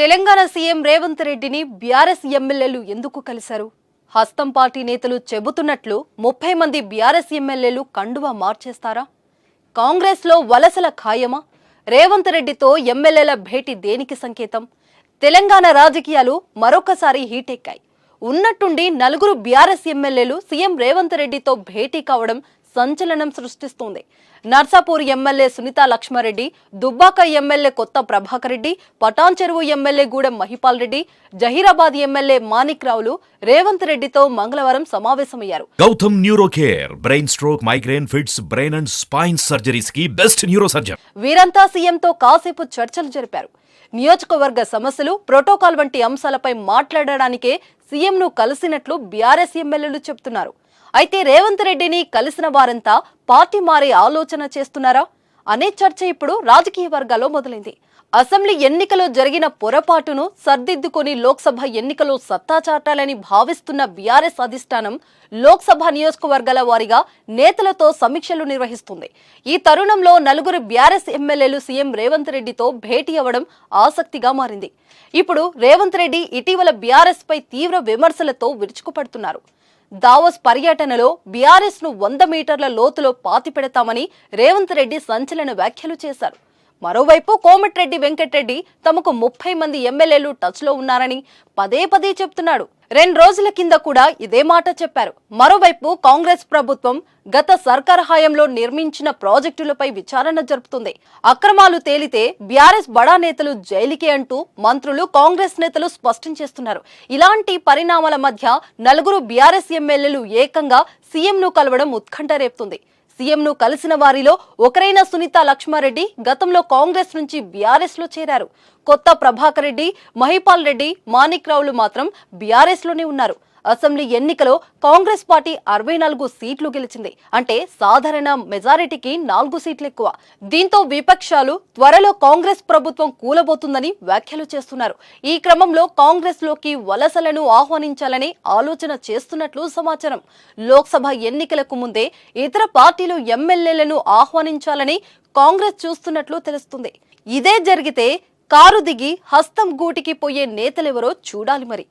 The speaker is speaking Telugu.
తెలంగాణ సీఎం రేవంత్ రెడ్డిని బీఆర్ఎస్ ఎమ్మెల్యేలు ఎందుకు కలిశారు? హస్తం పార్టీ నేతలు చెబుతున్నట్లు ముప్పై మంది బీఆర్ఎస్ ఎమ్మెల్యేలు కండువా మార్చేస్తారా? కాంగ్రెస్లో వలసల ఖాయమా? రేవంత్ రెడ్డితో ఎమ్మెల్యేల భేటీ దేనికి సంకేతం? తెలంగాణ రాజకీయాలు మరొకసారి హీటెక్కాయి. ఉన్నట్టుండి నలుగురు బీఆర్ఎస్ ఎమ్మెల్యేలు సీఎం రేవంత్ రెడ్డితో భేటీ కావడం సంచలనం సృష్టిస్తోంది. Narsapur MLA Sunitha Laxma Reddy Dubbaka MLA Kotha Prabhakar Reddy Patancheru MLA Gudem Mahipal Reddy Zaheerabad MLA Manik రావులు Revanth రెడ్డితో మంగళవారం సమావేశమయ్యారు. Gautam neuro care brain stroke migraine fits brain and spine సర్జరీస్కి best neuro surgeon వీరంతా సీఎంతో కాసేపు చర్చలు జరిపారు. నియోజకవర్గ సమస్యలు ప్రోటోకాల్ వంటి అంశాలపై మాట్లాడడానికే సీఎంను కలిసినట్లు బీఆర్ఎస్ ఎమ్మెల్యేలు చెబుతున్నారు అయితే రేవంత్ రెడ్డిని కలిసిన వారంతా పార్టీ మారే ఆలోచన చేస్తున్నారా? అనే చర్చ ఇప్పుడు రాజకీయ వర్గాల్లో మొదలైంది. అసెంబ్లీ ఎన్నికలో జరిగిన పొరపాటును సర్దిద్దుకొని లోక్సభ ఎన్నికలో సత్తా చాటాలని భావిస్తున్న బీఆర్ఎస్ అధిష్టానం లోక్సభ నియోజకవర్గాల వారీగా నేతలతో సమీక్షలు నిర్వహిస్తుంది. ఈ తరుణంలో నలుగురు బీఆర్ఎస్ ఎమ్మెల్యేలు సీఎం రేవంత్ రెడ్డితో భేటీ అవ్వడం ఆసక్తిగా మారింది. ఇప్పుడు రేవంత్ రెడ్డి ఇటీవల బీఆర్ఎస్ పై తీవ్ర విమర్శలతో విరుచుకుపడుతున్నారు. దావోస్ పర్యటనలో బీఆర్ఎస్ను వంద మీటర్ల లోతులో పాతిపెడతామని రేవంత్ రెడ్డి సంచలన వ్యాఖ్యలు చేశారు. మరోవైపు కోమటిరెడ్డి వెంకటరెడ్డి తమకు ముప్పై మంది ఎమ్మెల్యేలు టచ్లో ఉన్నారని పదే పదే చెప్తున్నాడు. రెండు రోజుల కింద కూడా ఇదే మాట చెప్పారు. మరోవైపు కాంగ్రెస్ ప్రభుత్వం గత సర్కార్ హయాంలో నిర్మించిన ప్రాజెక్టులపై విచారణ జరుపుతుంది. అక్రమాలు తేలితే బీఆర్ఎస్ బడా నేతలు జైలుకే అంటూ మంత్రులు కాంగ్రెస్ నేతలు స్పష్టం చేస్తున్నారు. ఇలాంటి పరిణామాల మధ్య నలుగురు బీఆర్ఎస్ ఎమ్మెల్యేలు ఏకంగా సీఎంను కలవడం ఉత్కంఠ రేపుతుంది. సీఎంను కలిసిన వారిలో ఒకరైన సునీత లక్ష్మారెడ్డి గతంలో కాంగ్రెస్ నుంచి బీఆర్ఎస్లో చేరారు. కొత్త ప్రభాకర్ రెడ్డి మహిపాల్ రెడ్డి మాణిక్ రావులు మాత్రం బీఆర్ఎస్లోనే ఉన్నారు. అసెంబ్లీ ఎన్నికలో కాంగ్రెస్ పార్టీ అరవై నాలుగు సీట్లు గెలిచింది. అంటే సాధారణ మెజారిటీకి నాలుగు సీట్లు ఎక్కువ. దీంతో విపక్షాలు త్వరలో కాంగ్రెస్ ప్రభుత్వం కూలబోతుందని వ్యాఖ్యలు చేస్తున్నారు. ఈ క్రమంలో కాంగ్రెస్లోకి వలసలను ఆహ్వానించాలని ఆలోచన చేస్తున్నట్లు సమాచారం. లోక్సభ ఎన్నికలకు ముందే ఇతర పార్టీలు ఎమ్మెల్యేలను ఆహ్వానించాలని కాంగ్రెస్ చూస్తున్నట్లు తెలుస్తుంది. ఇదే జరిగితే కారు దిగి హస్తం గూటికి పోయే నేతలెవరో చూడాలి మరి.